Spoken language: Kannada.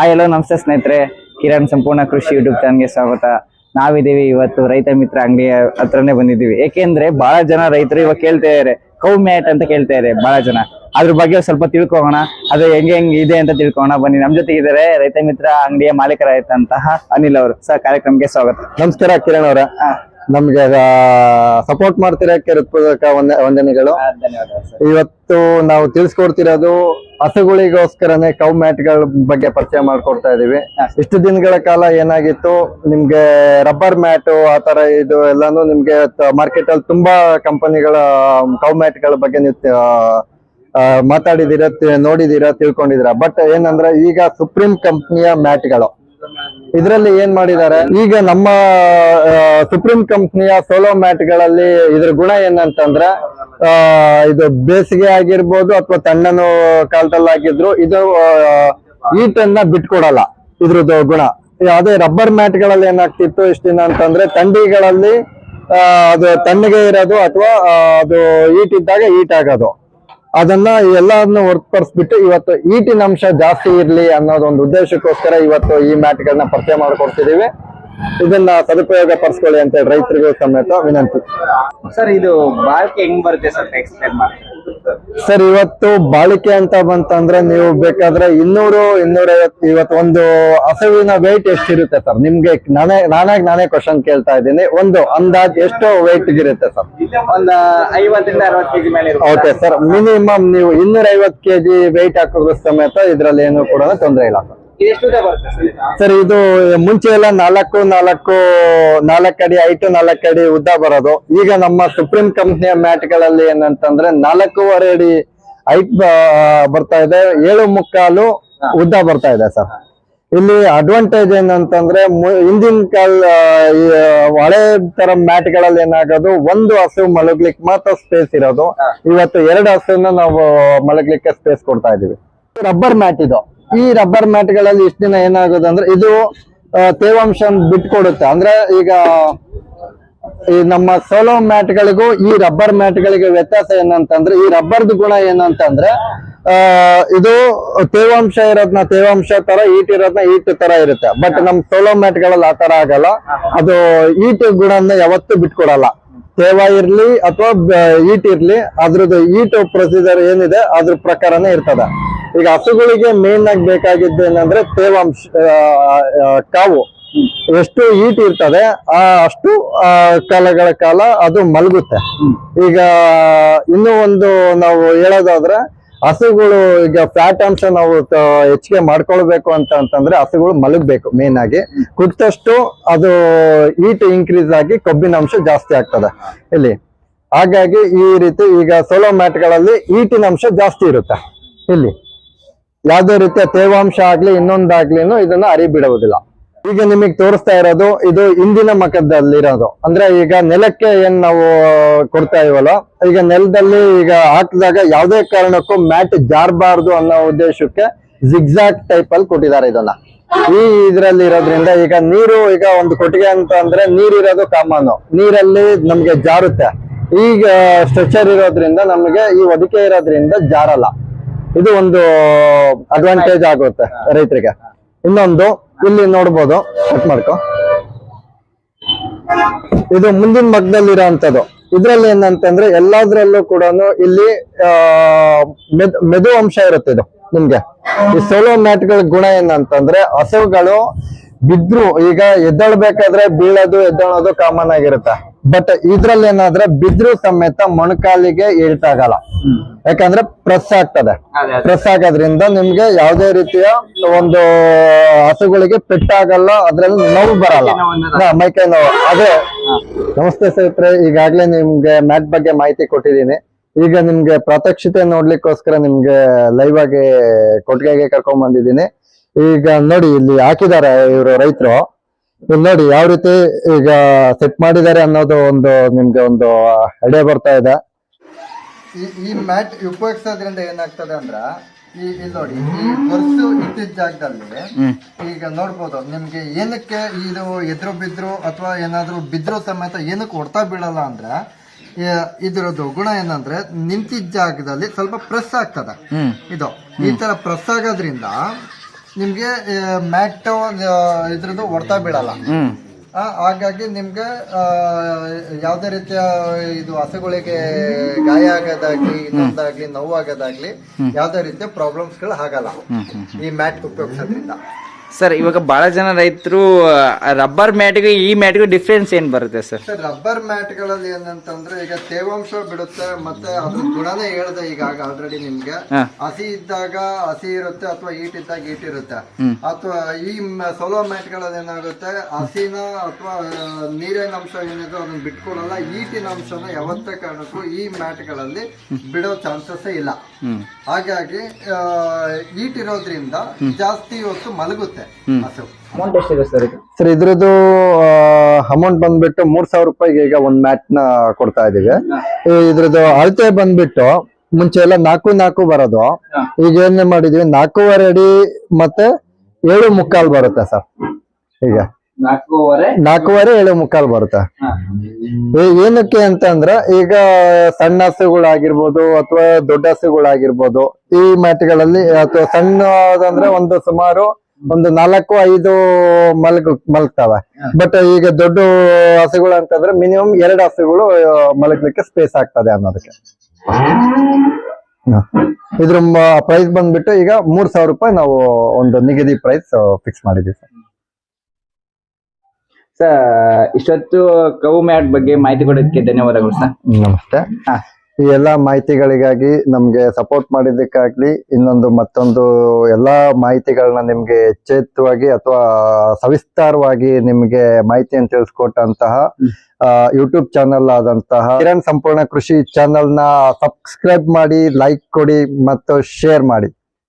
ಆ ಎಲ್ಲ ನಮಸ್ತೆ ಸ್ನೇಹಿತರೆ ಕಿರಣ್ ಸಂಪೂರ್ಣ ಕೃಷಿ ಯೂಟ್ಯೂಬ್ ಚಾನಲ್ಗೆ ಸ್ವಾಗತ. ನಾವಿದ್ದೀವಿ ಇವತ್ತು ರೈತ ಮಿತ್ರ ಅಂಗಡಿಯ ಹತ್ರನೇ ಬಂದಿದ್ದೀವಿ. ಏಕೆಂದ್ರೆ ಬಹಳ ಜನ ರೈತರು ಇವಾಗ ಕೇಳ್ತಾ ಇದಾರೆ ಕೌ ಮ್ಯಾಟ್ ಅಂತ ಕೇಳ್ತಾ ಇದಾರೆ ಬಹಳ ಜನ. ಅದ್ರ ಬಗ್ಗೆ ಸ್ವಲ್ಪ ತಿಳ್ಕೋಣ ಅದು ಹೆಂಗೆ ಹೆಂಗ್ ಇದೆ ಅಂತ ತಿಳ್ಕೋಣ ಬನ್ನಿ ನಮ್ ಜೊತೆ ಇದಾರೆ ರೈತ ಮಿತ್ರ ಅಂಗಡಿಯ ಮಾಲೀಕರಾದಂತಹ ಅನಿಲ್ ಅವರು. ಸರ್ ಕಾರ್ಯಕ್ರಮಕ್ಕೆ ಸ್ವಾಗತ. ನಮಸ್ಕಾರ ಕಿರಣ್ ಅವರ. ನಮ್ಗೆ ಸಪೋರ್ಟ್ ಮಾಡ್ತೀರಾ ಹೃತ್ಪೂರ್ವಕ ವಂದ- ವಂದನೆಗಳು. ಇವತ್ತು ನಾವು ತಿಳಿಸ್ಕೊಡ್ತಿರೋದು ಹಸುಗಳಿಗೋಸ್ಕರನೇ ಕೌ ಮ್ಯಾಟ್ಗಳ ಬಗ್ಗೆ ಪರಿಚಯ ಮಾಡ್ಕೊಡ್ತಾ ಇದೀವಿ. ಇಷ್ಟು ದಿನಗಳ ಕಾಲ ಏನಾಗಿತ್ತು? ನಿಮ್ಗೆ ರಬ್ಬರ್ ಮ್ಯಾಟ್ ಆ ತರ ಇದು ಎಲ್ಲಾನು ನಿಮ್ಗೆ ಮಾರ್ಕೆಟ್ ಅಲ್ಲಿ ತುಂಬಾ ಕಂಪನಿಗಳ ಕೌ ಮ್ಯಾಟ್ಗಳ ಬಗ್ಗೆ ನೀವು ಮಾತಾಡಿದೀರ ನೋಡಿದೀರ ತಿಳ್ಕೊಂಡಿದೀರ. ಬಟ್ ಏನಂದ್ರೆ ಈಗ ಸುಪ್ರೀಂ ಕಂಪ್ನಿಯ ಮ್ಯಾಟ್ಗಳು. ಇದರಲ್ಲಿ ಏನ್ ಮಾಡಿದ್ದಾರೆ? ಈಗ ನಮ್ಮ ಸುಪ್ರೀಂ ಕಂಪ್ನಿಯ ಸೋಲೋ ಮ್ಯಾಟ್ಗಳಲ್ಲಿ ಇದ್ರ ಗುಣ ಏನಂತಂದ್ರೆ ಇದು ಬೇಸಿಗೆ ಆಗಿರ್ಬೋದು ಅಥವಾ ತಣ್ಣನು ಕಾಲದಲ್ಲಿ ಆಗಿದ್ರು ಇದು ಈಟನ್ನ ಬಿಟ್ಕೊಡಲ್ಲ ಇದ್ರದ್ದು ಗುಣ. ಅದೇ ರಬ್ಬರ್ ಮ್ಯಾಟ್ಗಳಲ್ಲಿ ಏನಾಗ್ತಿತ್ತು ಇಷ್ಟ ದಿನ ಅಂತಂದ್ರೆ, ತಂಡಿಗಳಲ್ಲಿ ಅದು ತಣ್ಣಗೆ ಇರೋದು ಅಥವಾ ಅದು ಈಟ್ ಇದ್ದಾಗ ಈಟ್ ಆಗೋದು. ಅದನ್ನ ಎಲ್ಲಾದ್ನೂ ಹೊರತುಪಡಿಸ್ಬಿಟ್ಟು ಇವತ್ತು ಈಟಿನ ಅಂಶ ಜಾಸ್ತಿ ಇರ್ಲಿ ಅನ್ನೋದೊಂದು ಉದ್ದೇಶಕ್ಕೋಸ್ಕರ ಇವತ್ತು ಈ ಮ್ಯಾಟ್ಗಳನ್ನ ಪರಿಚಯ ಮಾಡ್ಕೊಡ್ತಿದೀವಿ. ಇದನ್ನ ಸದುಪಯೋಗ ಪಡಿಸ್ಕೊಳ್ಳಿ ಅಂತ ರೈತರಿಗೂ ಸಮೇತ ವಿನಂತಿ. ಸರ್, ಇದು ಬಾಳಿಕೆ ಹೆಂಗ್ ಬರುತ್ತೆ ಸರ್ ಎಕ್ಸ್ಪ್ಲೇನ್ ಮಾಡಿ ಸರ್ ಇವತ್ತು ಬಾಳಿಕೆ ಅಂತ ಬಂತಂದ್ರೆ ನೀವು ಬೇಕಾದ್ರೆ ಇನ್ನೂರು ಇನ್ನೂರೈವತ್ತು ಇವತ್ತು ಒಂದು ಹಸುವಿನ ವೆಯ್ಟ್ ಎಷ್ಟಿರುತ್ತೆ ಸರ್? ನಿಮ್ಗೆ ನಾನೇ ನಾನಾಗಿ ನಾನೇ ಕ್ವಶನ್ ಕೇಳ್ತಾ ಇದ್ದೀನಿ. ಒಂದು ಅಂದಾಜ್ ಎಷ್ಟು ವೆಯ್ಟ್ ಇರುತ್ತೆ ಸರ್? ಒಂದ್ ಐವತ್ತರಿಂದ ಅರವತ್ತು ಕೆಜಿ ಮೇಲೆ ಇರುತ್ತೆ. ಓಕೆ ಸರ್ ಮಿನಿಮಮ್ ನೀವು ಇನ್ನೂರ ಐವತ್ತು ಕೆಜಿ ವೆಯ್ಟ್ ಹಾಕೋದ್ರ ಸಮೇತ ಇದ್ರಲ್ಲಿ ಏನು ಕೂಡ ತೊಂದರೆ ಇಲ್ಲ ಸರ್. ಸರ್ ಇದು? ಮುಂಚೆ ಎಲ್ಲ ನಾಲ್ಕು ನಾಲ್ಕು ನಾಲ್ಕು ಅಡಿ ಐಟು ನಾಲ್ಕು ಅಡಿ ಉದ್ದ ಬರೋದು. ಈಗ ನಮ್ಮ ಸುಪ್ರೀಂ ಕಂಪ್ನಿಯ ಮ್ಯಾಟ್ಗಳಲ್ಲಿ ಏನಂತಂದ್ರೆ ನಾಲ್ಕೂವರೆ ಅಡಿ ಐಟ್ ಬರ್ತಾ ಇದೆ. ಏಳು ಮುಕ್ಕಾಲು ಉದ್ದ ಬರ್ತಾ ಇದೆ ಸರ್. ಇಲ್ಲಿ ಅಡ್ವಾಂಟೇಜ್ ಏನಂತಂದ್ರೆ ಹಿಂದಿನ ಕಾಲ ಹಳೆ ತರ ಮ್ಯಾಟ್ಗಳಲ್ಲಿ ಏನಾಗೋದು ಒಂದು ಹಸು ಮಲಗ್ಲಿಕ್ಕೆ ಮಾತ್ರ ಸ್ಪೇಸ್ ಇರೋದು. ಇವತ್ತು ಎರಡು ಹಸುನ ನಾವು ಮಲಗ್ಲಿಕ್ಕೆ ಸ್ಪೇಸ್ ಕೊಡ್ತಾ ಇದೀವಿ. ರಬ್ಬರ್ ಮ್ಯಾಟ್ ಇದು. ಈ ರಬ್ಬರ್ ಮ್ಯಾಟ್ಗಳಲ್ಲಿ ಇಷ್ಟ ದಿನ ಏನಾಗೋದು ಅಂದ್ರೆ ಇದು ತೇವಾಂಶ ಬಿಟ್ಕೊಡುತ್ತೆ. ಅಂದ್ರೆ ಈಗ, ಈ ನಮ್ಮ ಸೋಲೋ ಮ್ಯಾಟ್ ಗಳಿಗೂ ಈ ರಬ್ಬರ್ ಮ್ಯಾಟ್ ಗಳಿಗೆ ವ್ಯತ್ಯಾಸ ಏನಂತಂದ್ರೆ, ಈ ರಬ್ಬರ್ದು ಗುಣ ಏನಂತಂದ್ರೆ ಇದು ತೇವಾಂಶ ಇರೋದ್ನ ತೇವಾಂಶ ತರ ಈಟ್ ಇರೋದ್ನ ಈಟ್ ತರ ಇರುತ್ತೆ. ಬಟ್ ನಮ್ ಸೋಲೋ ಮ್ಯಾಟ್ಗಳಲ್ಲಿ ಆ ತರ ಆಗಲ್ಲ. ಅದು ಈಟ್ ಗುಣ ಯಾವತ್ತೂ ಬಿಟ್ಕೊಡಲ್ಲ. ತೇವ ಇರ್ಲಿ ಅಥವಾ ಈಟ್ ಇರ್ಲಿ, ಅದ್ರದ್ದು ಈಟ್ ಪ್ರೊಸೀಜರ್ ಏನಿದೆ, ಅದ್ರ ಪ್ರಕಾರನೇ ಇರ್ತದೆ. ಈಗ ಹಸುಗಳಿಗೆ ಮೇನ್ ಆಗಿ ಬೇಕಾಗಿದ್ದು ಏನಂದ್ರೆ ತೇವಾಂಶ ಕಾವು. ಎಷ್ಟು ಈಟ್ ಇರ್ತದೆ, ಆ, ಅಷ್ಟು ಕಾಲಗಳ ಕಾಲ ಅದು ಮಲಗುತ್ತೆ. ಈಗ, ಇನ್ನೂ ಒಂದು ನಾವು ಹೇಳೋದಾದ್ರೆ, ಹಸುಗಳು ಈಗ ಫ್ಯಾಟ್ ಅಂಶ ನಾವು ಹೆಚ್ಚಿಗೆ ಮಾಡ್ಕೊಳ್ಬೇಕು ಅಂತ ಅಂತಂದ್ರೆ ಹಸುಗಳು ಮಲಗಬೇಕು ಮೇನ್ ಆಗಿ. ಕುಟ್ಟಷ್ಟು ಅದು ಈಟ್ ಇನ್ಕ್ರೀಸ್ ಆಗಿ ಕೊಬ್ಬಿನ ಅಂಶ ಜಾಸ್ತಿ ಆಗ್ತದೆ. ಇಲ್ಲಿ. ಹಾಗಾಗಿ ಈ ರೀತಿ ಈಗ ಸೋಲೋ ಮ್ಯಾಟ್ಗಳಲ್ಲಿ ಈಟಿನ ಅಂಶ ಜಾಸ್ತಿ ಇರುತ್ತೆ. ಇಲ್ಲಿ. ಯಾವ್ದೇ ರೀತಿಯ ತೇವಾಂಶ ಆಗ್ಲಿ ಇನ್ನೊಂದಾಗ್ಲಿನೂ ಇದನ್ನ ಅರಿಬಿಡುವುದಿಲ್ಲ. ಈಗ ನಿಮಗೆ ತೋರಿಸ್ತಾ ಇರೋದು, ಇದು ಇಂದಿನ ಮಕದಲ್ಲಿರೋದು ಅಂದ್ರೆ ಈಗ ನೆಲಕ್ಕೆ ಏನ್ ನಾವು ಕೊಡ್ತಾ ಇವಲ್ಲ, ಈಗ ನೆಲದಲ್ಲಿ ಈಗ ಹಾಕಿದಾಗ ಯಾವುದೇ ಕಾರಣಕ್ಕೂ ಮ್ಯಾಟ್ ಜಾರಬಾರ್ದು ಅನ್ನೋ ಉದ್ದೇಶಕ್ಕೆ ಜಿಗ್ಜಾಕ್ ಟೈಪ್ ಅಲ್ಲಿ ಕೊಟ್ಟಿದ್ದಾರೆ ಇದನ್ನ. ಈ ಇದ್ರಲ್ಲಿ ಇರೋದ್ರಿಂದ ಈಗ ನೀರು, ಈಗ ಒಂದು ಕೊಟ್ಟಿಗೆ ಅಂತ ಅಂದ್ರೆ ನೀರಿರೋದು ಕಾಮನ್. ನೀರಲ್ಲಿ ನಮ್ಗೆ ಜಾರುತ್ತೆ. ಈಗ ಸ್ಟ್ರೆಚರ್ ಇರೋದ್ರಿಂದ ನಮಗೆ ಈ ಒದಿಕೆ ಇರೋದ್ರಿಂದ ಜಾರಲ್ಲ. ಇದು ಒಂದು ಅಡ್ವಾಂಟೇಜ್ ಆಗುತ್ತೆ ರೈತರಿಗೆ. ಇನ್ನೊಂದು ಇಲ್ಲಿ ನೋಡ್ಬೋದು. ಕಟ್ ಮಾಡ್ಕೊ. ಇದು ಮುಂದಿನ ಮಗ್ದಲ್ಲಿ ಇರೋಂಥದ್ದು ಇದ್ರಲ್ಲಿ ಏನಂತಂದ್ರೆ ಎಲ್ಲಾದ್ರಲ್ಲೂ ಕೂಡ ಇಲ್ಲಿ ಆ ಮೆದ್- ಮೆದು ಅಂಶ ಇರುತ್ತೆ ಇದು ನಿಮ್ಗೆ. ಈ ಸೋಲೋ ಮ್ಯಾಟ್ಗಳ ಗುಣ ಏನಂತಂದ್ರೆ ಹಸುಗಳು ಬಿದ್ರು ಈಗ ಎದ್ದಳ್ಬೇಕಾದ್ರೆ ಬೀಳೋದು ಎದ್ದಳೋದು ಕಾಮನ್ ಆಗಿರುತ್ತೆ. ಬಟ್ ಇದ್ರಲ್ಲಿ ಏನಾದ್ರೆ ಬಿದ್ರು ಸಮೇತ ಮೊಣಕಾಲಿಗೆ ಏಟಾಗಲ್ಲ ಯಾಕಂದ್ರೆ ಪ್ರೆಸ್ ಆಗ್ತದೆ. ಪ್ರೆಸ್ ಆಗೋದ್ರಿಂದ ನಿಮ್ಗೆ ಯಾವುದೇ ರೀತಿಯ ಒಂದು ಹಸುಗಳಿಗೆ ಪೆಟ್ಟಾಗಲ್ಲ ಅದ್ರಲ್ಲಿ ನೋವು ಬರಲ್ಲ. ಮೈಕೈ ನೋವು. ಅದೇ. ನಮಸ್ತೆ ಸ್ನೇಹಿತರೆ ಈಗಾಗ್ಲೇ ನಿಮ್ಗೆ ಮ್ಯಾಟ್ ಬಗ್ಗೆ ಮಾಹಿತಿ ಕೊಟ್ಟಿದ್ದೀನಿ. ಈಗ ನಿಮ್ಗೆ ಪ್ರಾತ್ಯಕ್ಷಿತೆ ನೋಡ್ಲಿಕ್ಕೋಸ್ಕರ ನಿಮ್ಗೆ ಲೈವ್ ಆಗಿ ಕೊಟ್ಟಿಗೆಗೆ ಕರ್ಕೊಂಡ್ ಬಂದಿದ್ದೀನಿ. ಈಗ ನೋಡಿ ಇಲ್ಲಿ ಹಾಕಿದ್ದಾರೆ ಇವರು ರೈತರು. ಇಲ್ಲಿ ನೋಡಿ ಯಾವ ರೀತಿ ಈಗ ಸೆಟ್ ಮಾಡಿದ್ದಾರೆ ಅನ್ನೋದು ಒಂದು ನಿಮ್ಗೆ ಒಂದು ಐಡಿಯಾ ಬರ್ತಾ ಇದೆ. ಈ ಈ ಮ್ಯಾಟ್ ಉಪಯೋಗಿಸೋದ್ರಿಂದ ಏನಾಗ್ತದೆ ಅಂದ್ರ ಈ ಇಲ್ಲಿ ನೋಡಿ ಈ ಇಟ್ಟಿದ್ದ ಜಾಗದಲ್ಲಿ ಈಗ ನೋಡ್ಬೋದು ನಿಮ್ಗೆ ಏನಕ್ಕೆ ಇದು ಎದುರು ಬಿದ್ರು ಅಥವಾ ಏನಾದ್ರು ಬಿದ್ರು ಸಮೇತ ಏನಕ್ಕೆ ಹೊಡ್ತಾ ಬೀಳಲ್ಲ ಅಂದ್ರೆ ಇದ್ರದ್ದು ಗುಣ ಏನಂದ್ರೆ ನಿಂತಿದ್ದ ಜಾಗದಲ್ಲಿ ಸ್ವಲ್ಪ ಪ್ರೆಸ್ ಆಗ್ತದೆ. ಇದು ಈ ತರ ಪ್ರೆಸ್ ಆಗೋದ್ರಿಂದ ನಿಮ್ಗೆ ಮ್ಯಾಟ್ ಇದ್ರದ್ದು ಹೊಡ್ತಾ ಬೀಳಲ್ಲ. ಹ್ಮ್. ಆ, ಹಾಗಾಗಿ ನಿಮ್ಗೆ ಆ, ಯಾವುದೇ ರೀತಿಯ ಇದು ಹಸುಗಳಿಗೆ ಗಾಯ ಆಗೋದಾಗ್ಲಿ ಇನ್ನೊಂದಾಗ್ಲಿ ನೋವಾಗೋದಾಗ್ಲಿ ಯಾವುದೇ ರೀತಿಯ ಪ್ರಾಬ್ಲಮ್ಸ್ಗಳು ಆಗಲ್ಲ. ಈ ಮ್ಯಾಟ್ ಉಪಯೋಗಿಸೋದ್ರಿಂದ. ಸರ್ ಇವಾಗ ಬಹಳ ಜನ ರೈತರು ರಬ್ಬರ್ ಮ್ಯಾಟ್ಗೆ ಈ ಮ್ಯಾಟ್ಗೂ ಡಿಫ್ರೆನ್ಸ್ ಏನ್ ಬರುತ್ತೆ ಸರ್? ಸರ್ ರಬ್ಬರ್ ಮ್ಯಾಟ್ಗಳಲ್ಲಿ ಏನಂತಂದ್ರೆ ಈಗ ತೇವಾಂಶ ಬಿಡುತ್ತೆ ಮತ್ತೆ ಅದ್ರ ಗುಣನೇ ಹೇಳ್ದೆ ಈಗ ಆಲ್ರೆಡಿ ನಿಮ್ಗೆ. ಹಸಿ ಇದ್ದಾಗ ಹಸಿ ಇರುತ್ತೆ ಅಥವಾ ಈಟ್ ಇದ್ದಾಗ ಈಟ್ ಇರುತ್ತೆ. ಅಥವಾ ಈ ಸೋಲೋ ಮ್ಯಾಟ್ಗಳಲ್ಲಿ ಏನಾಗುತ್ತೆ ಹಸಿನ ಅಥವಾ ನೀರಿನ ಅಂಶ ಏನಿದೆ ಅದನ್ನ ಬಿಟ್ಕೊಡಲ್ಲ ಈಟಿನ ಅಂಶನ ಯಾವತ್ತೇ ಕಾರಣಕ್ಕೂ ಈ ಮ್ಯಾಟ್ಗಳಲ್ಲಿ ಬಿಡೋ ಚಾನ್ಸಸ್ ಇಲ್ಲ. ಹಾಗಾಗಿ ಈಟ್ ಇರೋದ್ರಿಂದ ಜಾಸ್ತಿ ಹೊತ್ತು ಮಲಗುತ್ತೆ. ಅಮೌಂಟ್ ಎಷ್ಟಿದೆ ಸರ್ ಇದು? ಸರ್ ಇದ್ರದ್ದು ಅಮೌಂಟ್ ಬಂದ್ಬಿಟ್ಟು ಮೂರ್ ಸಾವಿರ ರೂಪಾಯಿಗೆ ಈಗ ಒಂದ್ ಮ್ಯಾಟ್ನ ಕೊಡ್ತಾ ಇದೀವಿ. ಇದ್ರದ್ದು ಅಳತೆ ಬಂದ್ಬಿಟ್ಟು ಮುಂಚೆ ಎಲ್ಲ ನಾಲ್ಕು ನಾಲ್ಕು ಬರೋದು. ಈಗ ಏನ್ ಮಾಡಿದೀವಿ? ನಾಲ್ಕೂವರೆ ಅಡಿ ಮತ್ತೆ ಏಳು ಮುಕ್ಕಾಲ್ ಬರುತ್ತೆ ಸರ್. ಈಗ. ನಾಲ್ಕೂವರೆ? ಏಳು ಮುಕ್ಕಾಲ್ ಬರುತ್ತೆ. ಏನಕ್ಕೆ ಅಂತ ಅಂದ್ರೆ ಈಗ ಸಣ್ಣ ಹಸುಗಳಾಗಿರ್ಬೋದು ಅಥವಾ ದೊಡ್ಡ ಹಸುಗಳಾಗಿರ್ಬೋದು ಈ ಮ್ಯಾಟ್ಗಳಲ್ಲಿ ಅಥವಾ ಸಣ್ಣದಂದ್ರೆ ಒಂದು ಸುಮಾರು ಒಂದು ನಾಲ್ಕು ಐದು ಮಲ್ಗ ಮಲಗ್ತಾವೆ. ಬಟ್ ಈಗ ದೊಡ್ಡ ಹಸುಗಳು ಅಂತಂದ್ರೆ ಮಿನಿಮಮ್ ಎರಡು ಹಸುಗಳು ಮಲಗಲಿಕ್ಕೆ ಸ್ಪೇಸ್ ಆಗ್ತದೆ ಅನ್ನೋದಕ್ಕೆ. ಇದ್ರ ಪ್ರೈಸ್ ಬಂದ್ಬಿಟ್ಟು ಈಗ ಮೂರ್ ಸಾವಿರ ರೂಪಾಯಿ ನಾವು ಒಂದು ನಿಗದಿ ಪ್ರೈಸ್ ಫಿಕ್ಸ್ ಮಾಡಿದೀವಿ ಸರ್. ಸರ್ ಇಷ್ಟೊತ್ತು ಕವು ಮ್ಯಾಟ್ ಬಗ್ಗೆ ಮಾಹಿತಿ ಕೊಡೋದಕ್ಕೆ ಧನ್ಯವಾದಗಳು ಸರ್. ನಮಸ್ತೆ. ಈ ಎಲ್ಲಾ ಮಾಹಿತಿಗಳಿಗಾಗಿ ನಮ್ಗೆ ಸಪೋರ್ಟ್ ಮಾಡಿದ್ದಕ್ಕಾಗ್ಲಿ ಇನ್ನೊಂದು ಮತ್ತೊಂದು ಎಲ್ಲಾ ಮಾಹಿತಿಗಳನ್ನ ನಿಮ್ಗೆ ಎಚ್ಚೆತ್ತುವಾಗಿ ಅಥವಾ ಸವಿಸ್ತಾರವಾಗಿ ನಿಮ್ಗೆ ಮಾಹಿತಿಯನ್ನು ತಿಳಿಸ್ಕೊಟ್ಟಂತಹ ಯೂಟ್ಯೂಬ್ ಚಾನಲ್ ಆದಂತಹ ಕಿರಣ್ ಸಂಪೂರ್ಣ ಕೃಷಿ ಚಾನಲ್ನ ಸಬ್ಸ್ಕ್ರೈಬ್ ಮಾಡಿ ಲೈಕ್ ಕೊಡಿ ಮತ್ತು ಶೇರ್ ಮಾಡಿ.